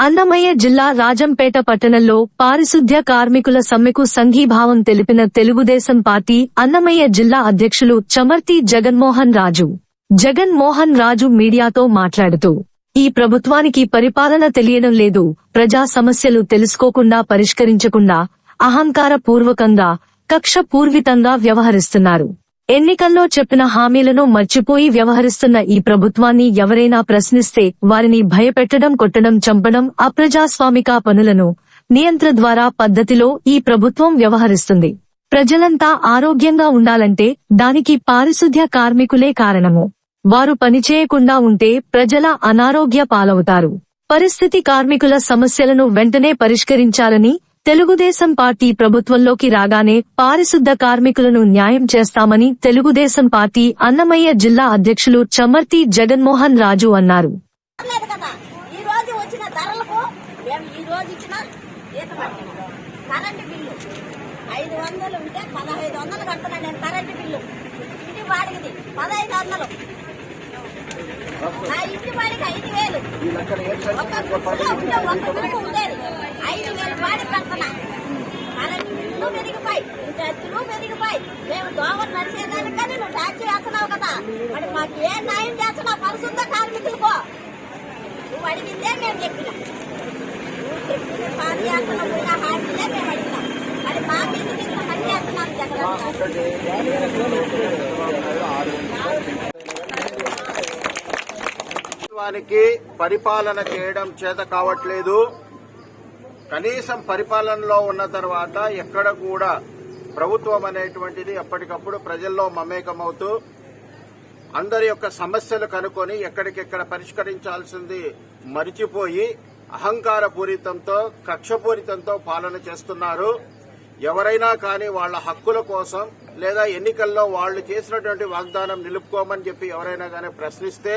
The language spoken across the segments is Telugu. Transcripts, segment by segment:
అన్నమయ్య జిల్లా రాజంపేట పట్టణంలో పారిశుద్ధ్య కార్మికుల సమ్మెకు సంఘీభావం తెలిపిన తెలుగుదేశం పార్టీ అన్నమయ్య జిల్లా అధ్యక్షులు చమర్తి జగన్మోహన్ రాజు. జగన్ మోహన్ రాజు మీడియాతో మాట్లాడుతూ ఈ ప్రభుత్వానికి పరిపాలన తెలియడం లేదు ప్రజా సమస్యలు తెలుసుకోకుండా పరిష్కరించకుండా అహంకార పూర్వకంగా కక్ష పూర్వితంగా వ్యవహరిస్తున్నారు. ఎన్నికల్లో చెప్పిన హామీలను మర్చిపోయి వ్యవహరిస్తున్న ఈ ప్రభుత్వాన్ని ఎవరైనా ప్రశ్నిస్తే వారిని భయపెట్టడం కొట్టడం చంపడం అప్రజాస్వామిక పనులను నియంత్ర ద్వారా పద్ధతిలో ఈ ప్రభుత్వం వ్యవహరిస్తుంది. ప్రజలంతా ఆరోగ్యంగా ఉండాలంటే దానికి పారిశుద్ధ్య కార్మికులే కారణము. వారు పనిచేయకుండా ఉంటే ప్రజల అనారోగ్య పాలవుతారు. పరిస్థితి కార్మికుల సమస్యలను వెంటనే పరిష్కరించాలని తెలుగుదేశం పార్టీ ప్రభుత్వంలోకి రాగానే పారిశుద్ధ కార్మికులను న్యాయం చేస్తామని తెలుగుదేశం పార్టీ అన్నమయ్య జిల్లా అధ్యక్షులు చమర్తి జగన్మోహన్ రాజు అన్నారు. ఐదు వందలు ఉంటే పదహైదు వందలు కడుతున్నాను నేను కరెంటు బిల్లు. ఇంటి వాడికి పదహైదు వందలు. నా ఇంటి వాడికి ఐదు వేలు. ఉంటే ఒక్క ఉండేది. ఐదు వేలు వాడి పక్కన. ఇల్లు మెరిగిపోయి పెరిగిపోయి మెరిగిపోయి పెరిగిపోయి మేము దోమలు నడిచేదానికి కానీ నువ్వు ట్యాక్సీ వేస్తున్నావు కదా. మరి మాకు ఏ న్యాయం చేస్తున్నావు? పరిశుద్ధ కార్మికులకు నువ్వు అడిగిందే మేము చెప్పినాం. నువ్వు చెప్పింది పార్టీ పోయిన హామీలే మేము అడిగినాం. మరి మాకు ఎందుకు ఇంత పని చేస్తున్నాను జగన్? ప్రభుత్వానికి పరిపాలన చేయడం చేత కావట్లేదు. కనీసం పరిపాలనలో ఉన్న తర్వాత ఎక్కడ కూడా ప్రభుత్వం అనేటువంటిది ఎప్పటికప్పుడు ప్రజల్లో మమేకమవుతూ అందరి యొక్క సమస్యలు కనుకొని ఎక్కడికెక్కడ పరిష్కరించాల్సింది మరిచిపోయి అహంకార పూరితంతో కక్షపూరితంతో పాలన చేస్తున్నారు. ఎవరైనా కానీ వాళ్ళ హక్కుల కోసం లేదా ఎన్నికల్లో వాళ్ళు చేసినటువంటి వాగ్దానం నిలుపుకోమని చెప్పి ఎవరైనా కానీ ప్రశ్నిస్తే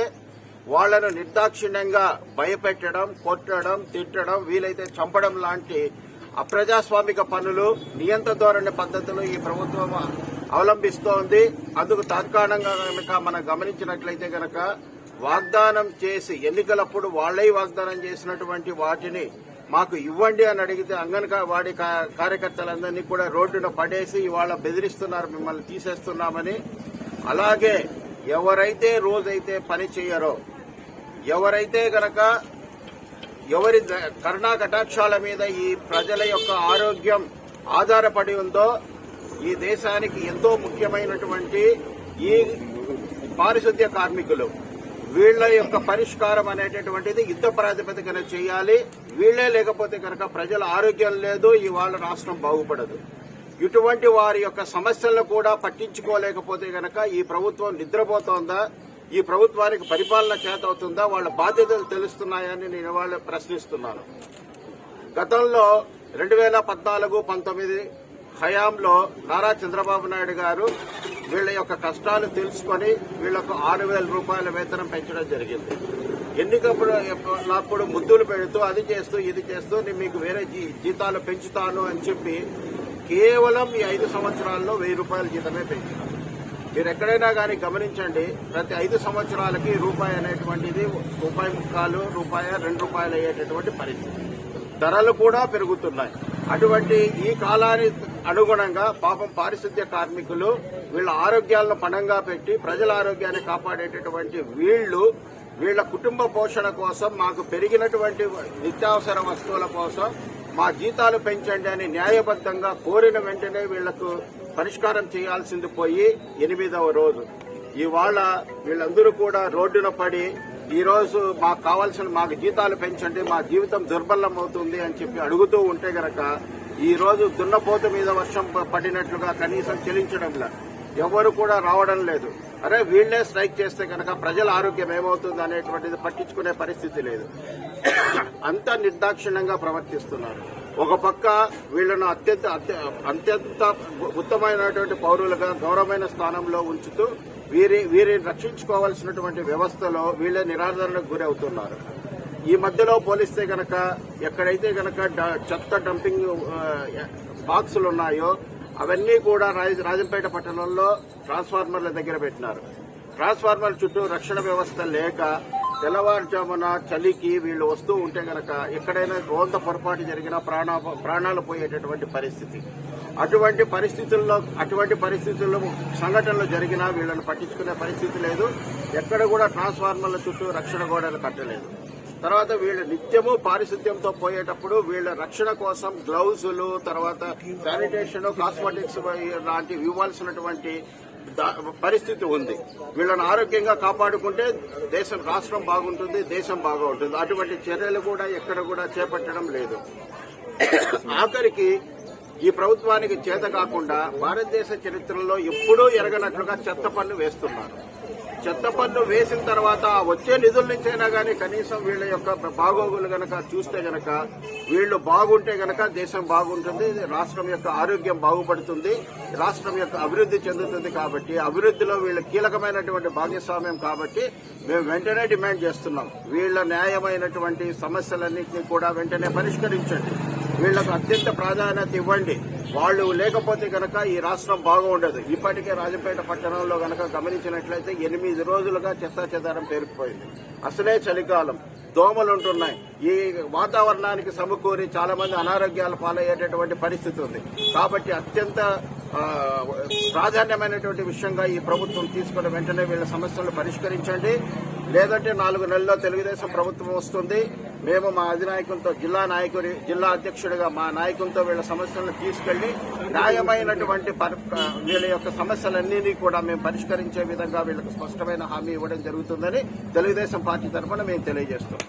వాళ్ళను నిర్దాక్షిణ్యంగా భయపెట్టడం కొట్టడం తిట్టడం వీలైతే చంపడం లాంటి అప్రజాస్వామిక పనులు నియంత్ర ధోరణి పద్ధతులు ఈ ప్రభుత్వం అవలంబిస్తోంది. అందుకు తాత్కాలికంగా కనుక మనం గమనించినట్లయితే గనక వాగ్దానం చేసి ఎన్నికలప్పుడు వాళ్ళే వాగ్దానం చేసినటువంటి వాటిని మాకు ఇవ్వండి అని అడిగితే అంగన్కా వాడి కా- కార్యకర్తలందరినీ కూడా రోడ్డున పడేసి ఇవాళ బెదిరిస్తున్నారు మిమ్మల్ని తీసేస్తున్నామని. అలాగే ఎవరైతే రోజైతే పని చేయరో ఎవరైతే గనక ఎవరి ద- కరుణా కటాక్షాల మీద ఈ ప్రజల యొక్క ఆరోగ్యం ఆధారపడి ఉందో ఈ దేశానికి ఎంతో ముఖ్యమైనటువంటి ఈ పారిశుద్ధ్య కార్మికులు వీళ్ళ యొక్క పరిష్కారం అనేటటువంటిది యుద్ధ ప్రాతిపదికన చేయాలి. వీళ్ళే లేకపోతే కనుక ప్రజల ఆరోగ్యం లేదు ఇవాళ రాష్ట్రం బాగుపడదు. ఇటువంటి వారి యొక్క సమస్యలను కూడా పట్టించుకోలేకపోతే గనక ఈ ప్రభుత్వం నిద్రపోతోందా? ఈ ప్రభుత్వానికి పరిపాలన చేతవుతుందా? వాళ్ళ బాధ్యతలు తెలుస్తున్నాయని నేను వాళ్ళు ప్రశ్నిస్తున్నాను. గతంలో రెండు వేల పద్నాలుగు పంతొమ్మిది హయాంలో నారా చంద్రబాబు నాయుడు గారు వీళ్ళ యొక్క కష్టాలు తెలుసుకొని వీళ్ళకు ఆరు వేల రూపాయల వేతనం పెంచడం జరిగింది. ఎన్నికప్పుడు అప్పుడు ముద్దులు పెడుతూ అది చేస్తూ ఇది చేస్తూ నేను మీకు వేరే జీ- జీతాలు పెంచుతాను అని చెప్పి కేవలం ఈ ఐదు సంవత్సరాల్లో వెయ్యి రూపాయల జీతమే పెంచినారు మీరు ఎక్కడైనా కానీ గమనించండి ప్రతి ఐదు సంవత్సరాలకి రూపాయి అనేటువంటిది రూపాయి ముక్కాలు రూపాయి రెండు రూపాయలు అయ్యేటటువంటి పరిస్థితి. ధరలు కూడా పెరుగుతున్నాయి. అటువంటి ఈ కాలానికి అనుగుణంగా పాపం పారిశుద్ధ్య కార్మికులు వీళ్ళ ఆరోగ్యాలను పణంగా పెట్టి ప్రజల ఆరోగ్యాన్ని కాపాడేటటువంటి వీళ్ళు వీళ్ళ కుటుంబ పోషణ కోసం మాకు పెరిగినటువంటి నిత్యావసర వస్తువుల కోసం మా జీతాలు పెంచండి అని న్యాయబద్ధంగా కోరిన వెంటనే వీళ్ళకు పరిష్కారం చేయాల్సింది పోయి ఎనిమిదవ రోజు. ఇవాళ వీళ్ళందరూ కూడా రోడ్డున పడి ఈ రోజు మాకు కావాల్సిన మాకు జీతాలు పెంచండి మా జీవితం దుర్బలం అవుతుంది అని చెప్పి అడుగుతూ ఉంటే గనక ఈ రోజు దున్నపోత మీద వర్షం ప- పడినట్లుగా కనీసం చెల్లించడంలా ఎవరు కూడా రావడం లేదు. అరే వీళ్ళే స్ట్రైక్ చేస్తే కనుక ప్రజల ఆరోగ్యం ఏమవుతుంది అనేటువంటిది పట్టించుకునే పరిస్థితి లేదు. అంత నిర్దాక్షిణ్యంగా ప్రవర్తిస్తున్నారు. ఒక పక్క వీళ్ళను అత్యంత అత్య- అత్యంత ఉత్తమైనటువంటి పౌరులుగా గౌరవమైన స్థానంలో ఉంచుతూ వీరి వీరిని రక్షించుకోవాల్సినటువంటి వ్యవస్థలో వీళ్ళే నిరాదరణకు గురవుతున్నారు. ఈ మధ్యలో పోలిస్తే గనక ఎక్కడైతే గనక డ- చెత్త డంపింగ్ బాక్సులు ఉన్నాయో అవన్నీ కూడా రాజ- రాజంపేట పట్టణంలో ట్రాన్స్ఫార్మర్ల దగ్గర పెట్టినారు. ట్రాన్స్ఫార్మర్ చుట్టూ రక్షణ వ్యవస్థ లేక తెల్లవారుజామున చలికి వీళ్ళు వస్తూ ఉంటే గనక ఎక్కడైనా రోంత పొరపాటు జరిగినా ప్రాణ ప్రాణాలు పోయేటటువంటి పరిస్థితి. అటువంటి పరిస్థితుల్లో అటువంటి పరిస్థితుల్లో సంఘటనలు జరిగినా వీళ్ళని పట్టించుకునే పరిస్థితి లేదు. ఎక్కడ కూడా ట్రాన్స్ఫార్మర్ల చుట్టూ రక్షణ గోడలు కట్టలేదు. తర్వాత వీళ్ళు నిత్యము పారిశుద్ధ్యంతో పోయేటప్పుడు వీళ్ళ రక్షణ కోసం గ్లౌజులు తర్వాత శానిటేషన్ కాస్మెటిక్స్ లాంటివి ఇవ్వాల్సినటువంటి పరిస్థితి ఉంది. వీళ్ళని ఆరోగ్యంగా కాపాడుకుంటే దేశం రాష్ట్రం బాగుంటుంది దేశం బాగా ఉంటుంది అటువంటి చర్యలు కూడా ఎక్కడ కూడా చేపట్టడం లేదు. ఆఖరికి ఈ ప్రభుత్వానికి చేత కాకుండా భారతదేశ చరిత్రలో ఎప్పుడూ ఎరగనట్లుగా చెత్త పన్ను వేస్తున్నారు. చెత్త పన్ను వేసిన తర్వాత వచ్చే నిధుల నుంచైనా కానీ కనీసం వీళ్ళ యొక్క బాగోగులు గనక చూస్తే గనక వీళ్ళు బాగుంటే గనక దేశం బాగుంటుంది రాష్ట్రం యొక్క ఆరోగ్యం బాగుపడుతుంది రాష్ట్రం యొక్క అభివృద్ధి చెందుతుంది కాబట్టి అభివృద్ధిలో వీళ్ళ కీలకమైనటువంటి భాగస్వామ్యం కాబట్టి మేము వెంటనే డిమాండ్ చేస్తున్నాం. వీళ్ళ న్యాయమైనటువంటి సమస్యలన్నింటినీ కూడా వెంటనే పరిష్కరించండి. వీళ్ళకు అత్యంత ప్రాధాన్యత ఇవ్వండి. వాళ్ళు లేకపోతే కనుక ఈ రాష్ట్రం బాగుండదు. ఇప్పటికే రాజపేట పట్టణంలో కనుక గమనించినట్లయితే ఎనిమిది రోజులుగా చెత్త చెదారం పేరుకుపోయింది. అసలే చలికాలం. దోమలుంటున్నాయి. ఈ వాతావరణానికి సమకూరి చాలా మంది అనారోగ్యాల పాలయ్యేటటువంటి పరిస్థితి ఉంది. కాబట్టి అత్యంత ప్రాధాన్యమైనటువంటి విషయంగా ఈ ప్రభుత్వం తీసుకున్న వెంటనే వీళ్ళ సమస్యలను పరిష్కరించండి. లేదంటే నాలుగు నెలల్లో తెలుగుదేశం ప్రభుత్వం వస్తుంది. మేము మా అధినాయకులతో జిల్లా నాయకుడి జిల్లా అధ్యక్షుడిగా మా నాయకులతో వీళ్ళ సమస్యలను తీసుకెళ్ళి న్యాయమైనటువంటి వీళ్ళ యొక్క సమస్యలన్నీ కూడా మేము పరిష్కరించే విధంగా వీళ్ళకు స్పష్టమైన హామీ ఇవ్వడం జరుగుతుందని తెలుగుదేశం పార్టీ తరఫున మేము తెలియజేస్తాం